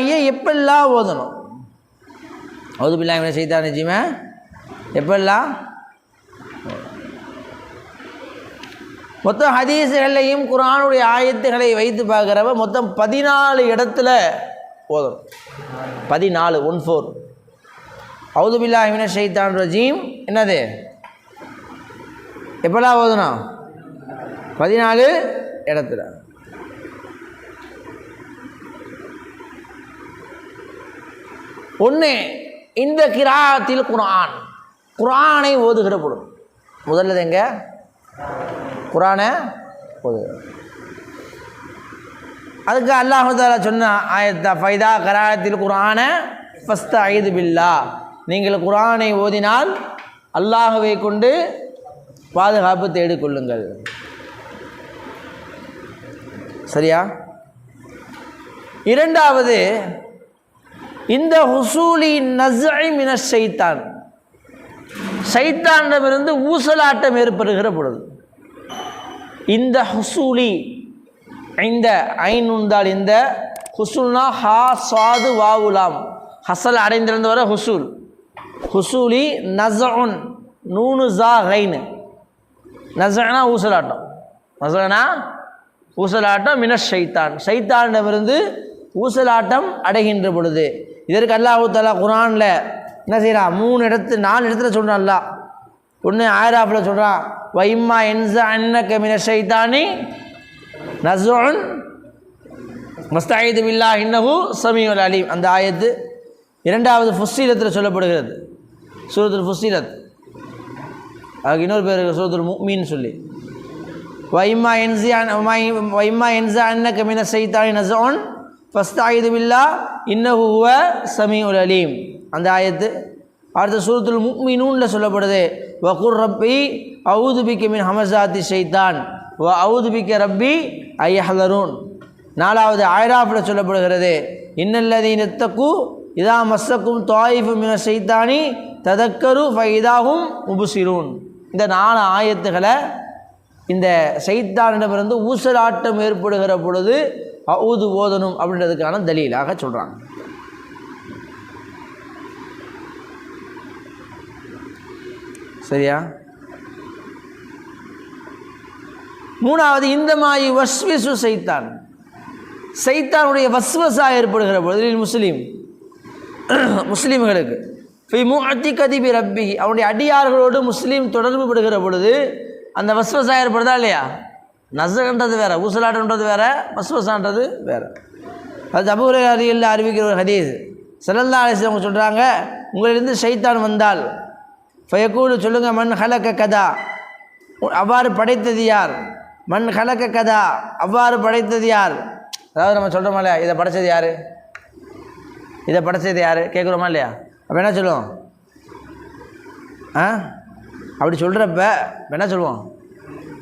இப்போ எப்பெல்லாம் ஓதணும்? அவுது பில்லாஹி செய்தான் நிச்சயமே எப்பெல்லாம்? மொத்தம் ஹதீஸுகளையும் குரானுடைய ஆயத்துகளை வைத்து பார்க்குறவ மொத்தம் பதினாலு இடத்துல ஓதணும். பதினாலு ஒன் ஃபோர் அவுதுபில்லா இமின ஷைத்தான் ரஜீம் என்னது? எப்படா ஓதணும்? பதினாலு இடத்துல. ஒன்று இந்த கிராத்தில் குரான் குரானை ஓதுகிற பொழுது. முதல்லது எங்க? குரானை ஓது அதுக்கு அல்லாஹு சொன்ன ஆயத்தா ஃபைதா கராயத்தில் குரானை ஃபஸ்ட் ஐது பில்லா. நீங்கள் குரானை ஓதினால் அல்லாஹுவை கொண்டு பாதுகாப்பு தேடிக்கொள்ளுங்கள். சரியா? இரண்டாவது இந்த ஹுசூலி நசை மின சைத்தான். சைத்தானிடமிருந்து ஊசலாட்டம் ஏற்படுகிற பொழுது இந்த ஹுசூலி இந்த ஐன் உண்டால் இந்த ஹுசூல்னா ஹா சாது வாவுலாம் ஹசல் அடைந்திருந்து வர ஹுசூல். ஹுசூலி நசன் நூனு ஜா ஹைனு. நசனா ஊசலாட்டம். நசனா ஊசலாட்டம் மின சைத்தான். சைத்தானிடமிருந்து ஊசலாட்டம் அடைகின்ற பொழுது. இதற்கு அல்லாஹு தாலா குரானில் என்ன செய்கிறான் மூணு இடத்து நாலு இடத்துல சொல்கிறான் அல்லா ஒன்று ஆயிராஃபில் சொல்கிறான் வைம்மா என்சா அன்ன கமின ஷைதானி நசோன் மஸ்தாயிது பில்லா இன்னஹு சமீவல் அலீம். அந்த ஆயத்து இரண்டாவது ஃபுஸ்ஸீலத்தில் சொல்லப்படுகிறது. சூரத்துல் ஃபுஸ்ஸீலத். அதுக்கு இன்னொரு பேர் இருக்கு சூரத்துல் முக்மீன் சொல்லி. வைம்மா என்சி வைம்மா என்சா அன்ன கமின ஷைத்தானி நசோன் ஃபஸ்தாயிது பில்லா இன்னஹுவ சமீ உல் அலீம். அந்த ஆயத்து அடுத்த சூரத்துல் முக்மினூனில் சொல்லப்படுது. வகுர் ரப்பி அவுது பிக்க மின் ஹமசாத்தி ஷைத்தான். வ அவுது ரப்பி ஐயஹலரூன். நாலாவது ஆயிராஃபில் சொல்லப்படுகிறது. இன்னல்லதீன் எத்தக்கு இதா மஸ்ஸக்கும் தாயிஃபு மின ஷைத்தானி ததக்கரு ஃபைதாகும் உபுசிரூன் இந்த நாலு ஆயத்துகளை இந்த சைத்தானிடமிருந்து ஊசலாட்டம் ஏற்படுகிற பொழுது அவுது ஓதணும் அப்படின்றதுக்கான தலீலாக சொல்கிறாங்க சரியா? மூணாவது இந்த மாயி வஸ்விசு சைத்தான். சைத்தானுடைய வஸ்வசா ஏற்படுகிற பொழுது முஸ்லீம் முஸ்லீம்களுக்கு ஃபி முஅத்தி கதிபி ரப்பி அவனுடைய அடியார்களோடு முஸ்லீம் தொடர்பு படுகிற பொழுது அந்த வஸ்வசா ஏற்படுதா இல்லையா? நசகன்றது வேறு ஊசலாட்டன்றது வேறு பசுபசான்றது வேற. அது தபுரை அலியில் அறிவிக்கிற ஒரு ஹதீஸ். ஆலசியத்தில் அவங்க சொல்கிறாங்க உங்களிலிருந்து ஷைத்தான் வந்தால் ஃபயக்கூடு சொல்லுங்கள் மண் ஹலக்க கதா அவ்வாறு படைத்தது யார்? மண் ஹலக்க கதா அவ்வாறு படைத்தது யார்? அதாவது நம்ம சொல்கிறோமா இல்லையா? இதை படைச்சது யார்? இதை படைச்சது யார்? கேட்குறோமா இல்லையா? அப்போ என்ன சொல்லுவோம்? ஆ? அப்படி சொல்கிறப்ப என்ன சொல்லுவோம்?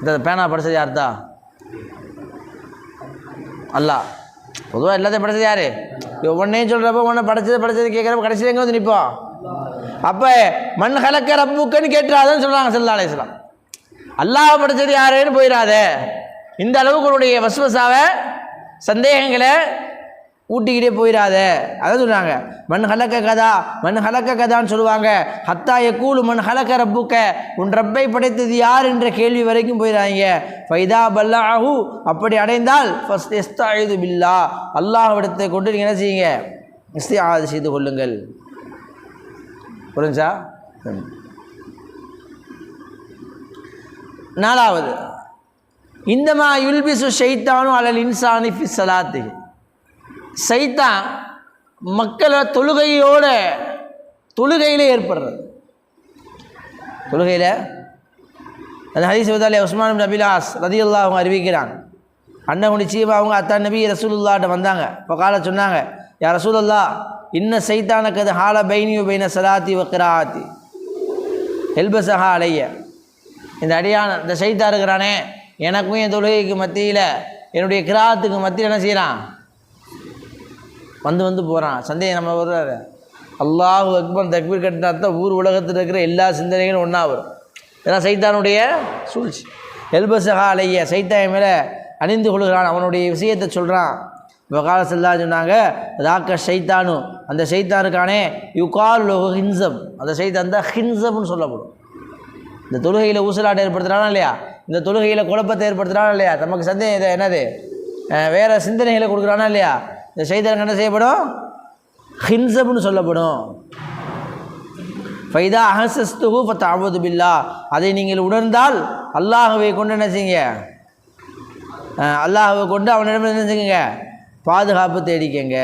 இந்த பேனா படைச்சது யார் தான் அல்லாஹ் பொதுவாக எல்லாத்தையும் படைச்சது யார்? ஒன்றையும் சொல்கிறப்ப ஒன்று படைச்சது படித்தது கேட்குறப்ப கடைசியில் எங்கே வந்து நிற்போம் அப்போ மண் கலக்க ரப்புக்குன்னு கேட்டுறாதுன்னு சொல்கிறாங்க செல்லா அலையாம் அல்லாஹ் படித்தது யாருன்னு போயிடாதே. இந்த அளவுக்கு உன்னுடைய வசுவசாவை சந்தேகங்களை ஊட்டிக்கிட்டே போயிடாத அதான் சொல்கிறாங்க மண் ஹலக்க கதா மண் ஹலக்க கதான்னு சொல்லுவாங்க. ஹத்தாய கூலு மண் ஹலக்க ரப்புக்க. உன் ரப்பை படைத்தது யார்? என்ற கேள்வி வரைக்கும் போயிடாங்க ஃபைதா பல்லாஹு. அப்படி அடைந்தால் ஃபஸ்ட் எஸ்தாயுது பில்லா. அல்லாஹ்விடத்தை கொண்டு நீங்கள் என்ன செய்யுங்க? இஸ்தியாது செய்து கொள்ளுங்கள். புரிஞ்சா? நாலாவது. இந்தமா யுல்பிசு ஷைத்தானு அலல் இன்சானி ஃபி சலாத்து சைத்தான் மக்களை தொழுகையோட தொழுகையில் ஏற்படுறது. தொழுகையில் அந்த ஹதீஸ் வதாலே உஸ்மான் நபிலாஸ் ரதியுல்லா அவங்க அறிவிக்கிறாங்க அண்ணன் நிச்சயமாக அவங்க அத்தான் நபி ரசூலுல்லாட்ட வந்தாங்க. இப்போ கால சொன்னாங்க யார் ரசூலுல்லா இன்ன சைத்தானக்கு அது ஹால பைனியு பைன சலாத்தி வ எல்பசஹா அலைய. இந்த அடியான இந்த சைத்தா இருக்கிறானே எனக்கும் என் தொழுகைக்கு மத்தியில் என்னுடைய கிராத்துக்கு மத்தியில் என்ன செய்கிறான் வந்து வந்து போகிறான் சந்தேகம் நம்ம வருவார் அல்லாஹ் அக்பர் தக்பீர் கட்டினா தான் ஊர் உலகத்தில் இருக்கிற எல்லா சிந்தனைகளும் ஒன்றா வரும். இதெல்லாம் சைத்தானுடைய சூழ்ச்சி. எல்பசகா அலைய சைத்தாய் மேலே அணிந்து கொள்கிறான். அவனுடைய விஷயத்தை சொல்கிறான் இப்போ செல்லா சொன்னாங்க ராக்க சைத்தானு. அந்த சைத்தானுக்கானே யுகால் ஹின்சம். அந்த சைத்தான் தான் ஹின்சம்னு சொல்லப்படும். இந்த தொழுகையில் ஊசலாட்டை ஏற்படுத்துகிறானா இல்லையா? இந்த தொழுகையில் குழப்பத்தை ஏற்படுத்துகிறானா இல்லையா? நமக்கு சந்தேகம் இது என்னது? வேறு சிந்தனைகளை கொடுக்குறானா இல்லையா? இந்த ஷைத்தான் என்ன செய்யப்படும்? ஹின்சப்னு சொல்லப்படும். ஃபைதா அஹசஸ்துஹு அவது பில்லா. அதை நீங்கள் உணர்ந்தால் அல்லாஹுவை கொண்டு என்ன செய்யுங்க? அல்லாஹுவை கொண்டு அவனிடம் என்ன செய்யுங்க? பாதுகாப்பு தேடிக்கங்க.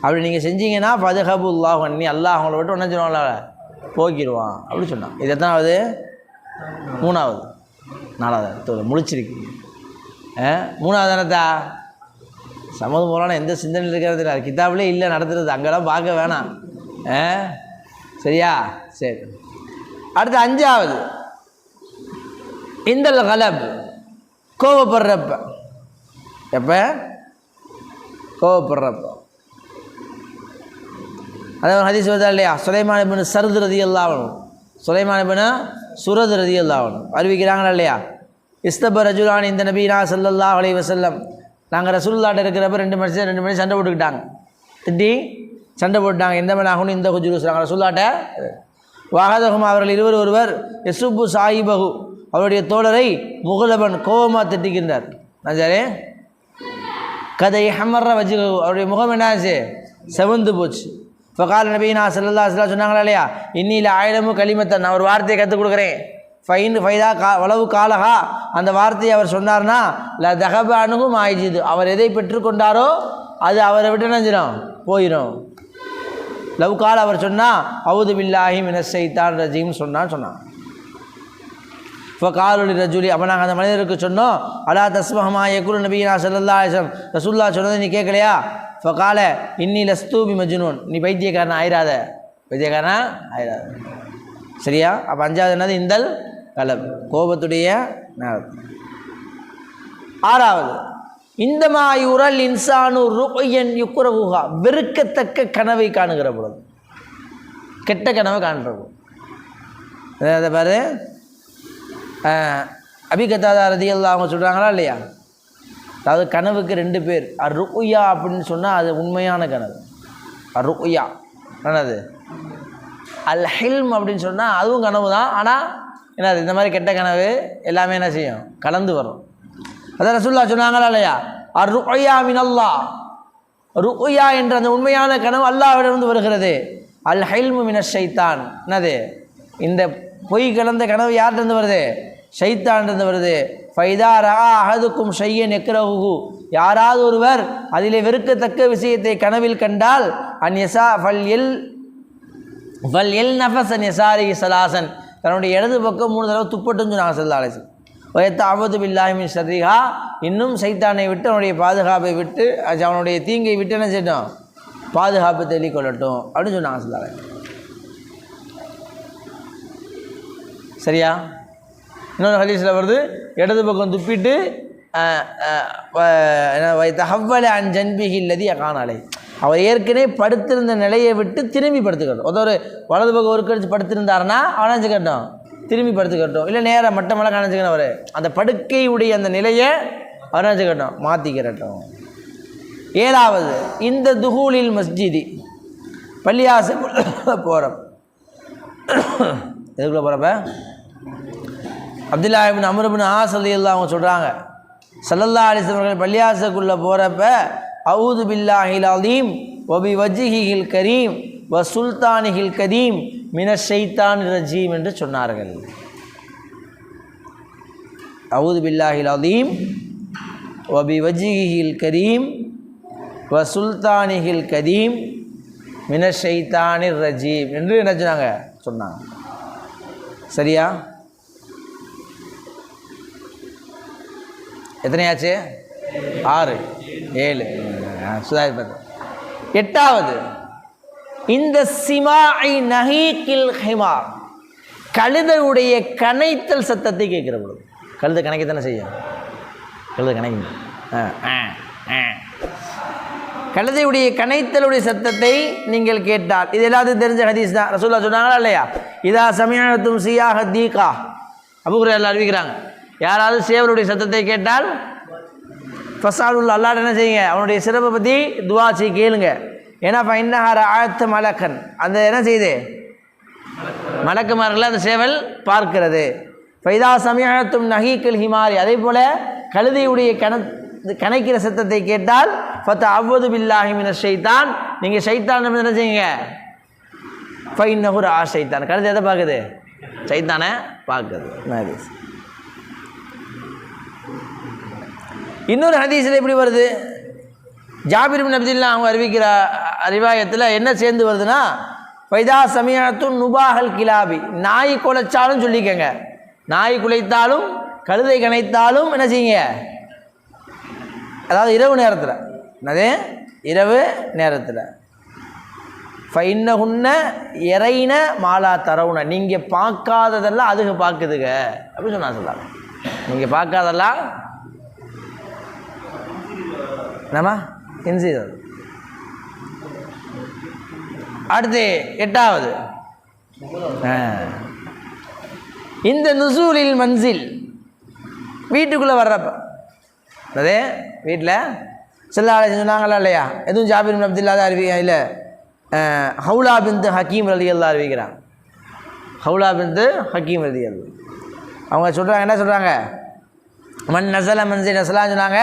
அப்படி நீங்கள் செஞ்சீங்கன்னா பாதுகாப்பு அல்லாஹ் பண்ணி அல்லாஹ் அவங்கள விட்டு என்ன சொல்லுவாங்கள போக்கிடுவான். அப்படி சொன்னான். இது எத்தனாவது? மூணாவது. நாலாவது. முழிச்சிருக்கு. மூணாவது என்னத்தா? சமது எந்த சிந்தனை இருக்கிறது இல்லை. கிதாபிலே இல்லை நடத்துறது அங்கெல்லாம் பார்க்க வேணாம். ஆ? சரியா? சரி. அடுத்து அஞ்சாவது. இந்த கலப். கோவப்படுறப்ப. எப்போ? கோவப்படுறப்ப. அதே ஒரு ஹதீஸ் வருதா இல்லையா? சுலைமான பின் சருது ரதி அல்லாவணும் சுலைமான பின் சுரது ரதி அல்லாவணும் அறிவிக்கிறாங்களா இல்லையா? இஸ்தப ரஜுலான் இந்த நபீனா செல்லல்லா அலைஹி வஸல்லம். நாங்கள் ரசூல்லாட்ட இருக்கிறப்ப ரெண்டு மனுஷன் ரெண்டு மணி சண்டை போட்டுக்கிட்டாங்க. திட்டி சண்டை போட்டாங்க. எந்த மணி ஆகணும் இந்த கொஞ்சம் சொல்கிறாங்க ரசூல்லாட்ட வாகதகம் அவர்கள் இருவர் ஒருவர் எசுப்பு சாயிபகு அவருடைய தோழரை முகலபன் கோபமாக திட்டிக்கின்றார். நான் சரி கதை ஹமர்ற வச்சு அவருடைய முகம் என்னாச்சு? செவந்து போச்சு. இப்போ கால நபீனா சல்லல்லா சல்லா சொன்னாங்களா இல்லையா? இன்னில ஆயிரமும் களிமத்தன் நான் ஒரு வார்த்தையை கற்றுக் கொடுக்குறேன். ஃபைன் ஃபைதா கா வளவு காலகா. அந்த வார்த்தையை அவர் சொன்னார்னா ல தகபானுகும் ஆயிடுது அவர் எதை பெற்றுக்கொண்டாரோ அது அவரை விட்டு நினைஞ்சிடும் போயிடும் லவ் கால் அவர் சொன்னால் அவுது பில்லாஹி மினசைத்தான் ரஜீம் சொன்னான்னு சொன்னான். இப்போ காலொலி ரஜுலி அப்போ நாங்கள் அந்த மனிதருக்கு சொன்னோம் அலா தஸ்மஹமா யகுரு நபீனா சல்லா அலிசம் ரசூல்லா சொன்னதை நீ கேட்கலையா இப்போ கால இன்னி லஸ்தூபி மஜ்னூன். நீ பைத்தியக்காரன் ஆயிராத. பைத்தியக்காரன் ஆயிராத. சரியா? அப்போ அஞ்சாவது என்னது? இந்தல் கலப் கோபத்துடைய ஆறாவது இந்த மாயுரல் இன்சானு ருயன் யுக்குரகுஹா வெறுக்கத்தக்க கனவை காணுகிற பொழுது. கெட்ட கனவை காண்ற அதாவது அதை பாரு அபிகத்தாதா எல்லாம் அவங்க சொல்கிறாங்களா இல்லையா? அதாவது கனவுக்கு ரெண்டு பேர் அருயா அப்படின்னு சொன்னால் அது உண்மையான கனவு. அருயா என்னது? அல் ஹில்ம் அப்படின்னு சொன்னால் அதுவும் கனவு தான் ஆனால் என்னது இந்த மாதிரி கெட்ட கனவு எல்லாமே என்ன செய்யும்? கலந்து வரும். அதான் ரசுல்லா சொன்னாங்களா இல்லையா? அருயா மினல்லா ருயா என்ற அந்த உண்மையான கனவு அல்லாவிடமிருந்து வருகிறது. அல் ஹைல்மு மின ஷைத்தான் என்னது? இந்த பொய் கலந்த கனவு யார்கிட்டருந்து வருது? ஷைத்தான்றது வருது. ஃபைதா ரா அகதுக்கும் ஷையன் நெக்ரஹு யாராவது ஒருவர் அதிலே வெறுக்கத்தக்க விஷயத்தை கனவில் கண்டால் அன் எசா ஃபல் எல் ஃபல் எல் நஃபசன் எசாரி சலாசன். தன்னுடைய இடது பக்கம் மூணு தடவை துப்பட்டுன்னு சொன்னாங்க செல்லாலேசு வயத்த ஆபத்து பில்லாஹிமின் ஷர்ரிஹா. இன்னும் சைத்தானை விட்டு அவனுடைய பாதுகாப்பை விட்டு அது அவனுடைய தீங்கை விட்டு என்ன செய்யட்டும்? பாதுகாப்பு தெளிக்கொள்ளட்டும் அப்படின்னு சொன்னாங்க செல்லாலே சரியா? இன்னொரு ஹலீஸில் வருது இடது பக்கம் துப்பிட்டு தகவலை அன் ஜன்பிஹி இல்லதி காணாலை அவர் ஏற்கனவே படுத்திருந்த நிலையை விட்டு திரும்பி படுத்துக்கட்டும். ஒருத்தர் வலது பக்கம் ஒரு கடிச்சு படுத்திருந்தாருன்னா அவனை நினச்சிக்கட்டும் திரும்பி படுத்துக்கட்டும். இல்லை நேராக மட்டமெல்லாம் காணிச்சுக்கணும் அவர்? அந்த படுக்கையுடைய அந்த நிலையை அவர் நினச்சிக்கட்டும் மாற்றிக்கிறட்டும் ஏழாவது இந்த துகூலில் மஸ்ஜிதி. பள்ளியாசுக்குள்ள போகிறோம் எதுக்குள்ளே போகிறப்ப அப்துல்லாஹிபின் அமருபின் ஆசலி எல்லாம் அவங்க சொல்கிறாங்க சல்லல்லா அலிஸ்வர்கள் பள்ளியாசுக்குள்ளே போகிறப்ப அவுது பில்லாஹில் அலீம் ஒபி வஜிஹில் கரீம் வ சுல்தானிஹில் கதீம் மின ஷைத்தான் ரஜீம் என்று சொன்னார்கள். அவுது பில்லாஹில் அலீம் ஒபி வஜிஹில் கரீம் வ சுல்தானிஹில் கதீம் மின ஷைத்தானிர் ரஜீம் என்று என்ன சொன்னாங்க? சொன்னாங்க. சரியா? எத்தனையாச்சு? ஆறு. ஏழு. சுதாரிப்பது எட்டாவது இந்த சிமாஐ நஹீக்கில் ஹிமார். கழுதருடைய கனைத்தல் சத்தத்தை கேட்கிற பொழுது கழுதை கணக்கத்தானே செய்யும்? கழுத கணக்கு கழுதையுடைய கனைத்தலுடைய சத்தத்தை நீங்கள் கேட்டால் இது எல்லாத்தையும் தெரிஞ்ச ஹதீஸ் தான். ரசூல்லா சொன்னாங்களா இல்லையா? இதா சமயத்தும் சியாக தீகா. அபுகுரையில் அறிவிக்கிறாங்க. யாராவது சேவருடைய சத்தத்தை கேட்டால் ஃபசாலுல் அல்லாட என்ன செய்யுங்க? அவனுடைய சிறப்பை பற்றி துவா செய்ய கேளுங்க. ஏன்னா ஃபைன்னஹார ஆழ்த்த மலக்கன். அந்த என்ன செய்யுது? மலக்குமார்களை அந்த சேவல் பார்க்கிறது. ஃபைதா சமயத்தும் நகீக்கல் ஹிமாரி. அதே போல் கழுதையுடைய கண கணைக்கிற சத்தத்தை கேட்டால் பத்து அவ்வது பில்லாஹி ஷைத்தான். நீங்கள் ஷைத்தான் என்ன செய்யுங்க? ஃபைன்னஹுர் ஆ ஷைத்தான். கழுதை எதை பார்க்குது? சைத்தானை பார்க்குது. நைஸ் இன்னொரு ஹதீஸில் எப்படி வருது? ஜாபிர் பின் அப்துல்லா அவங்க அறிவிக்கிற அறிவாயத்தில் என்ன சேர்ந்து வருதுன்னா ஃபைதா சமயத்தும் நுபாஹல் கிலாபி. நாய் குலைச்சாலும் சொல்லிக்கங்க. நாய் குலைத்தாலும் கழுதை கணைத்தாலும் என்ன செய்யுங்க? அதாவது இரவு நேரத்தில். என்னது? இரவு நேரத்தில். ஃபைன்னகுன்ன இறைன மாலா தரவுன. நீங்கள் பார்க்காததெல்லாம் அதுங்க பார்க்குதுங்க. அப்படின்னு சொன்னா சொல்லலாம். நீங்கள் பார்க்காதெல்லாம் என்னம்மா இன்சிதல் அடுத்து எட்டாவது. இந்த நுசூலில் மன்சில் வீட்டுக்குள்ளே வர்றப்ப அதே வீட்டில் சில ஆளை சொன்னாங்களா இல்லையா? எதுவும் ஜாபிர் அப்துல்லா தான் அறிவிக்க இல்லை ஹவுலா பிந்து ஹக்கீம் ரலி அல்லா அறிவிக்கிறான். ஹவுலா பிந்து ஹக்கீம் ரலி அல்லா அவங்க சொல்கிறாங்க என்ன சொல்கிறாங்க மண் நசல மன்சி நசலான்னு சொன்னாங்க.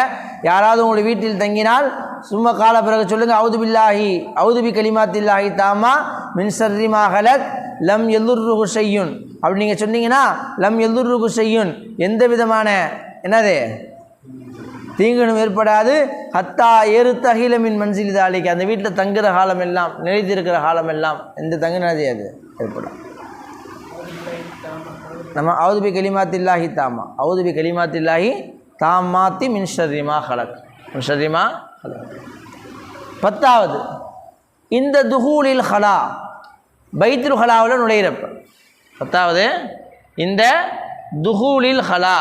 யாராவது உங்களுடைய வீட்டில் தங்கினால் சும்மா கால பிறகு சொல்லுங்கள் அவுது பில்லாஹி அவுது பி கலிமாத்தில்லாஹி தாமா மின்சர்ரி சர்ரிமா லம் எல்லுர்ருகு செய்யுன் அப்படி நீங்கள் சொன்னீங்கன்னா லம் எல்லுர்ருகு செய்யுன் எந்த விதமான என்னது? தீங்கனும் ஏற்படாது. ஹத்தா ஏறு தகில மின் மன்சில் தாலிக்கு அந்த வீட்டில் தங்குகிற காலம் எல்லாம் நிலைத்திருக்கிற காலம் எல்லாம் எந்த தங்குனதே அது ஏற்படும். நம்ம அவுதுபி கலிமாத்தில்லாஹி தாமா அவுதுபி கலிமாத்தில்லாஹி தாமாத்தி மின் ஷர்ரிமா ஹலக் மின்ஷரிமா ஹலக் பத்தாவது இந்த துஹூலில் ஹலா பைத்ரு ஹலாவில் நுழையிறப்ப. பத்தாவது இந்த துஹூலில் ஹலா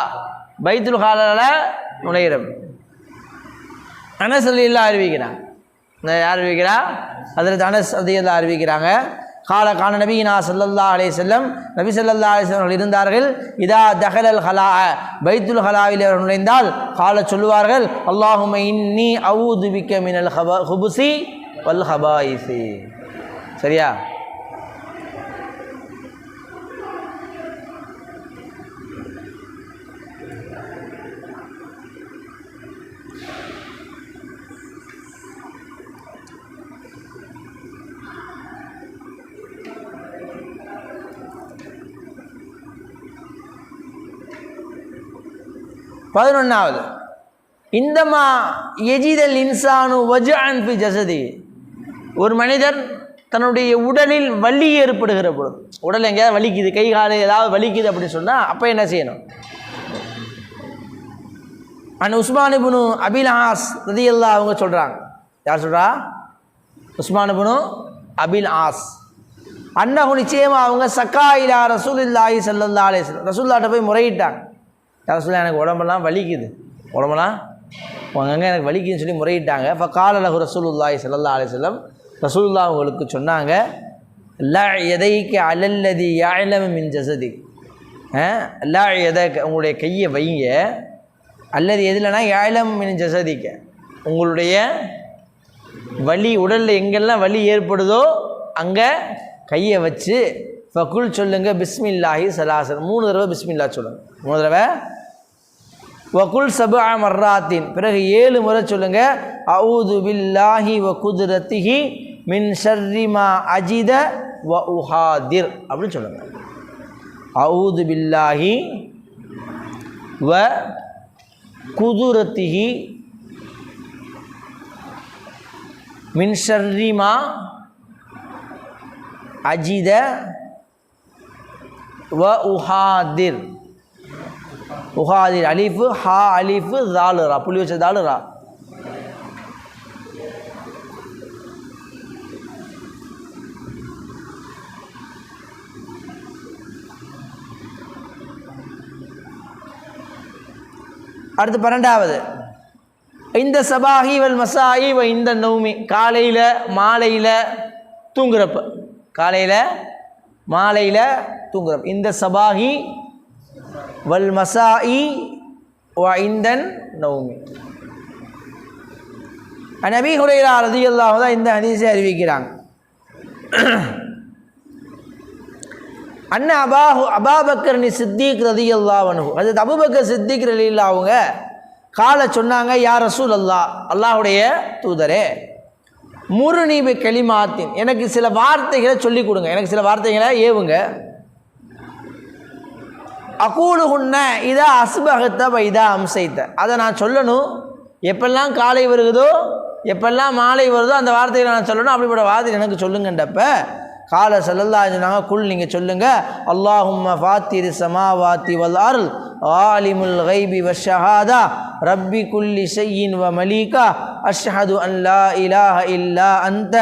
பைத்துல் ஹலாவில் நுழையிறப்ப. அனஸ் அல்லா அறிவிக்கிறான். இந்த யார் அறிவிக்கிறா? அதில் அனஸ் அதிகத்தில் அறிவிக்கிறாங்க. கால கான நபீனா சல்லல்லா அலே செல்லம் நபி சல்லல்லா அலே செல்லம் இருந்தார்கள். இதா தஹலல் ஹலா பைத்துல் ஹலாவில் அவர் நுழைந்தால் கால சொல்லுவார்கள். அல்லாஹும இன்னி அவுது பிக்க மினல் ஹபா ஹுபுசி வல் ஹபாயிசி சரியா? பதினொன்றாவது இந்தமா எஜிதல் இன்சானு வஜான் பி ஜசதி. ஒரு மனிதர் தன்னுடைய உடலில் வலி ஏற்படுகிற பொழுது உடல் எங்கேயாவது வலிக்குது கை கால் ஏதாவது வலிக்குது அப்படின்னு சொன்னால் அப்போ என்ன செய்யணும்? அன் உஸ்மான் இப்னு அபிலாஸ் ரதியல்லா அவங்க சொல்கிறாங்க யார் சொல்கிறா உஸ்மான் இப்னு அபில் ஆஸ். அன்னகு நிச்சயமாக அவங்க சக்காயிலா ரசூல் இல்லாஹி அலைஹி வஸல்லம். ரசூல்லாட்ட போய் முறையிட்டாங்க. யார் சொல்ல எனக்கு உடம்பெல்லாம் வலிக்குது. உடம்பெல்லாம் அங்கங்கே எனக்கு வலிக்குதுன்னு சொல்லி முறையிட்டாங்க. இப்போ காலலகு ரசூலுல்லாய் ஸல்லல்லாஹு அலைஹி வஸல்லம் ரசூலுல்லாஹ் அவங்களுக்கு சொன்னாங்க லா எதைக்கு அலல்லதி யாழம் மின் ஜசதி. லா எதை உங்களுடைய கையை வைங்க. அல்லது எதுலனா யாழம் மின் ஜசதிக்க. உங்களுடைய வலி உடலில் எங்கெல்லாம் வலி ஏற்படுதோ அங்கே கையை வச்சு ஃபகுல் சொல்லுங்கள் பிஸ்மில்லாஹி சலாசன் மூணு தடவை பிஸ்மில்லா சொல்லுங்கள் மூணு தடவை வகுல் சபா மர்ராத்தின். பிறகு ஏழு முறை சொல்லுங்க. அவுது பில்லாஹி வ குதிரத்திஹி மின் ஷர்ரிமா அஜித வ உஹாதிர். அப்படின்னு சொல்லுங்க. அவுது பில்லாஹி வ குதுரத்திஹி மின் ஷர்ரிமா அஜித வ உஹாதிர். உஹாதிர் அலிஃபு ஹா அலிஃபு தாலுரா புள்ளி வச்ச தாலு ரா அடுத்து பன்னெண்டாவது. இந்த சபாஹி வல் மசாஹி வ இந்த நௌமி. காலையில் மாலையில் தூங்குறப்ப. காலையில் மாலையில் தூங்குறப்ப. இந்த சபாஹி வல் மசாஇ வ இந்தன் நௌமி. நபி ஹுரைரா ரதியல்லாஹு தான் இந்த ஹதீஸை அறிவிக்கிறாங்க. அண்ணா அபாஹு அபாபக்கர்னி நீ சித்திக் ரதியல்லா அல்லாவனு அது அபுபக்கர் சித்திக் ரலி அவங்க காலை சொன்னாங்க யார் ரசூல் அல்லா அல்லாஹுடைய தூதரே முருநீபு கலிமாத்தின். எனக்கு சில வார்த்தைகளை சொல்லிக் கொடுங்க. எனக்கு சில வார்த்தைகளை ஏவுங்க. அகூலுகுன்ன இதா அஸ்பகத்த வைதா அம்சைத்த. அதை நான் சொல்லணும். எப்பெல்லாம் காலை வருகுதோ எப்பெல்லாம் மாலை வருதோ அந்த வார்த்தைகளை நான் சொல்லணும். அப்படிப்பட்ட வார்த்தை எனக்கு சொல்லுங்கன்றப்ப கால சல்லல்லா சொன்னாங்க குல் நீங்கள் சொல்லுங்கள் அல்லாஹும்ம ஃபாத்திர் சமாவாத்தி வல் அருள் ஆலிமுல் கைபி வஷஹாதா ரப்பி குல்லி செய்யின் வ மலீகா அஷ்ஹது அல்லா இலாஹ இல்லா அந்த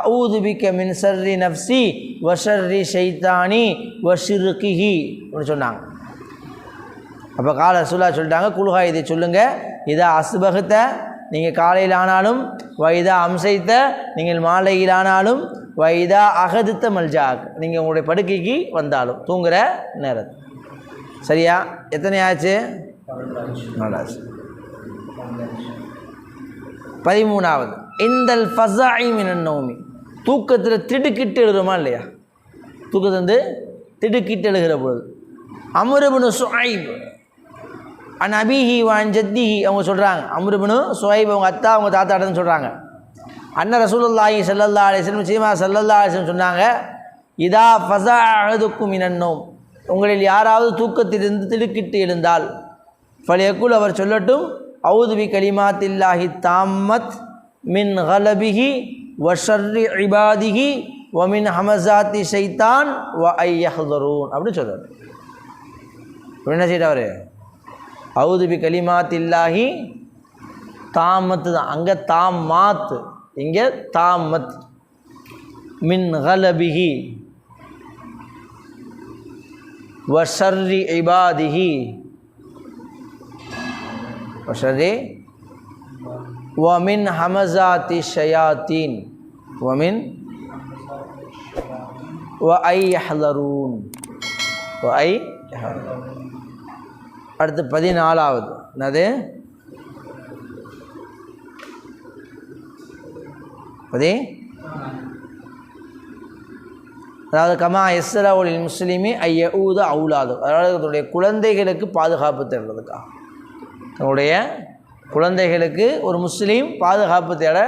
அவுது பிக்க மின் சர்ரி நஃப்சி வஷர்ரி ஷைத்தானி வஷிருகிஹி அப்படின்னு சொன்னாங்க. அப்போ கால ரசூல்லா சொல்லிட்டாங்க குல்ஹா இதை சொல்லுங்கள் இதை அசுபகத்த நீங்கள் காலையில் ஆனாலும் வைதா அம்சைத்த நீங்கள் மாலையில் ஆனாலும் வைதா அகதுத்த மல்ஜாக் நீங்கள் உங்களுடைய படுக்கைக்கு வந்தாலும் தூங்குகிற நேரம் சரியா? எத்தனை ஆச்சு? நல்லாச்சு பதிமூணாவது. இந்தல் ஃபசாயி மினன் நோமி. தூக்கத்தில் திடுக்கிட்டு எழுதுமா இல்லையா? தூக்கத்தை வந்து திடுக்கிட்டு எழுகிற பொழுது. அமருபுனு சுஹைப் அன் அபிஹி வான் ஜத்திஹி அவங்க சொல்கிறாங்க அம்ருபனு சுவைப் அவங்க அத்தா அவங்க தாத்தாட்டன்னு சொல்கிறாங்க அண்ணன் ரசூலுல்லாஹி சல்லல்லா அலிஸ்லம் சீமா சல்லல்லா அலிஸ்லம் சொன்னாங்க இதா ஃபசா அழுதுக்கும் இனன்னோம் உங்களில் யாராவது தூக்கத்திலிருந்து திடுக்கிட்டு எழுந்தால் பழையக்குள் அவர் சொல்லட்டும் அவுதுபி கலிமாத்தில்லாஹி தாமத் மின் ஹலபிஹி வஷர்ரி இபாதிஹி வமின் ஹமசாத்தி சைத்தான் வ ஐயஹரூன் அப்படின்னு சொல்கிறார் என்ன செய்யறாரு அவர் அவுதுபி கலிமாத்தில்லாஹி தாமத்து தான் அங்கே தாமாத் இங்கே தாமத் மின் கலபிஹி வஷர்ரி இபாதிஹி வஷர்ரி வமின் ஹமசாத்தி ஷயாத்தீன் வமின் வ ஐ யஹ்லரூன் வ ஐ அடுத்து பதினாலாவது. என்னது? பதி? அதாவது கமா எஸ்ரவுலில் முஸ்லீமி ஐய ஊத அவுலாது. அதாவது தன்னுடைய குழந்தைகளுக்கு பாதுகாப்பு தேடுறதுக்கா? தன்னுடைய குழந்தைகளுக்கு ஒரு முஸ்லீம் பாதுகாப்பு தேட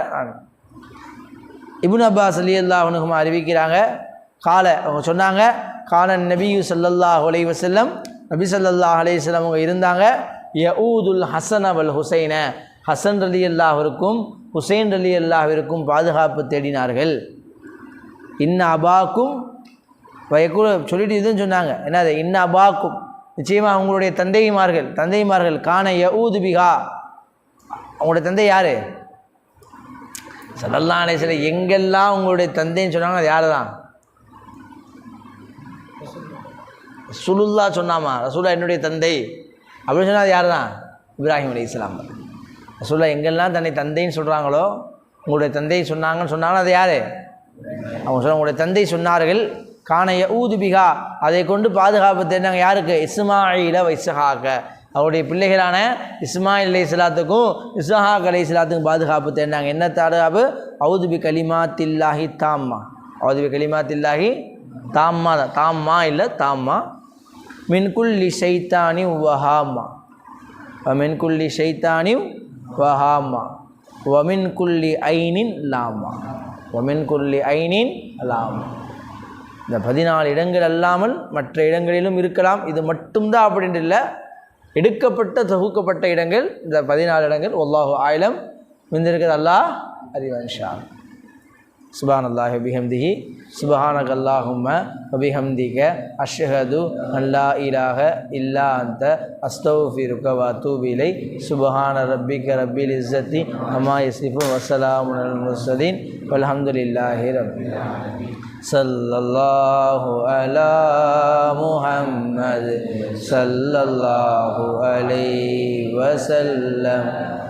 இபுன் அப்பாஸ் அலி அல்லாஹனுக்கும் அறிவிக்கிறாங்க. கால அவங்க சொன்னாங்க காலன் நபியு சல்லல்லாஹ் உலை வசல்லம் நபி சல்லல்லாஹ் அலையம் அவங்க இருந்தாங்க. யஊதுல் ஹசன் அவல் ஹுசைன. ஹசன் அலி அல்லாஹிற்கும் ஹுசைன் அலி அல்லாஹிற்கும் பாதுகாப்பு தேடினார்கள். இன்ன அபாக்கும் வயக்கூட சொல்லிட்டு இதுன்னு சொன்னாங்க. என்னது? இன்ன அபாக்கும். நிச்சயமாக அவங்களுடைய தந்தைமார்கள் தந்தைமார்கள் காண யஊது பிகா அவங்களுடைய தந்தை யார்? சல்லல்லா அலைசில எங்கெல்லாம் உங்களுடைய தந்தைன்னு சொன்னாங்க அது யார் தான் சுலுல்லா சொன்னாமா ரசூல்லா என்னுடைய தந்தை. அப்படின்னு சொன்னால் அது யார் தான் இப்ராஹிம் அலி இஸ்லாம் ரசூல்லா எங்கெல்லாம் தன்னை தந்தைன்னு சொல்கிறாங்களோ உங்களுடைய தந்தை சொன்னாங்கன்னு சொன்னாங்கன்னா அது யார்? அவங்க சொன்ன உங்களுடைய தந்தை சொன்னார்கள் காணைய ஊதுபிகா அதை கொண்டு பாதுகாப்பு தெரிஞ்சாங்க யாருக்கு? இஸ்மாயில வைசஹாக்க அவருடைய பிள்ளைகளான இஸ்மாயில் அலி இஸ்லாத்துக்கும் இஸ்ஹாக் அலி இஸ்லாத்துக்கும் பாதுகாப்பு தேடினாங்க. என்ன தாடுகாப்பு அவுதுபி கலிமா தில்லாஹி தாம்மா. அவுதுபி கலிமா தில்லாஹி தாம்மா தான். தாம்மா இல்லை தாம்மா. மின்குல்லி சைத்தானி வஹாமா மின்குல்லி சைத்தானி வஹாமா வமின்குல்லி ஐனின் லாமா. வமின்குல்லி ஐனின் லாமா. இந்த பதினாலு இடங்கள் அல்லாமல் மற்ற இடங்களிலும் இருக்கலாம். இது மட்டும்தான் அப்படின்ட்டு இல்லை. எடுக்கப்பட்ட தொகுக்கப்பட்ட இடங்கள் இந்த பதினாலு இடங்கள் ஒல்லாஹு ஆயிலம் மிந்திருக்கிறது அல்லாஹ் அறிவன்ஷா சுபான் அல்லாஹ் பிஹம்திஹி சுபஹானக் அல்லாஹும்ம வபிஹம்திக. அஷ்ஹது அல்லா இலாக இல்லா அந்த அஸ்தௌஃபிருக்க வத்தூபிலை சுபஹான ரப்பிக ரப்பில் இஸ்ஸத்தி. அம்மா இசிஃபு வசலாமுன் அல் முர்சலீன். வல்ஹம்துலில்லாஹி ரப்பில் சல்லல்லாஹு அலா முஹம்மது. சல்லல்லாஹு அலை வசல்லம்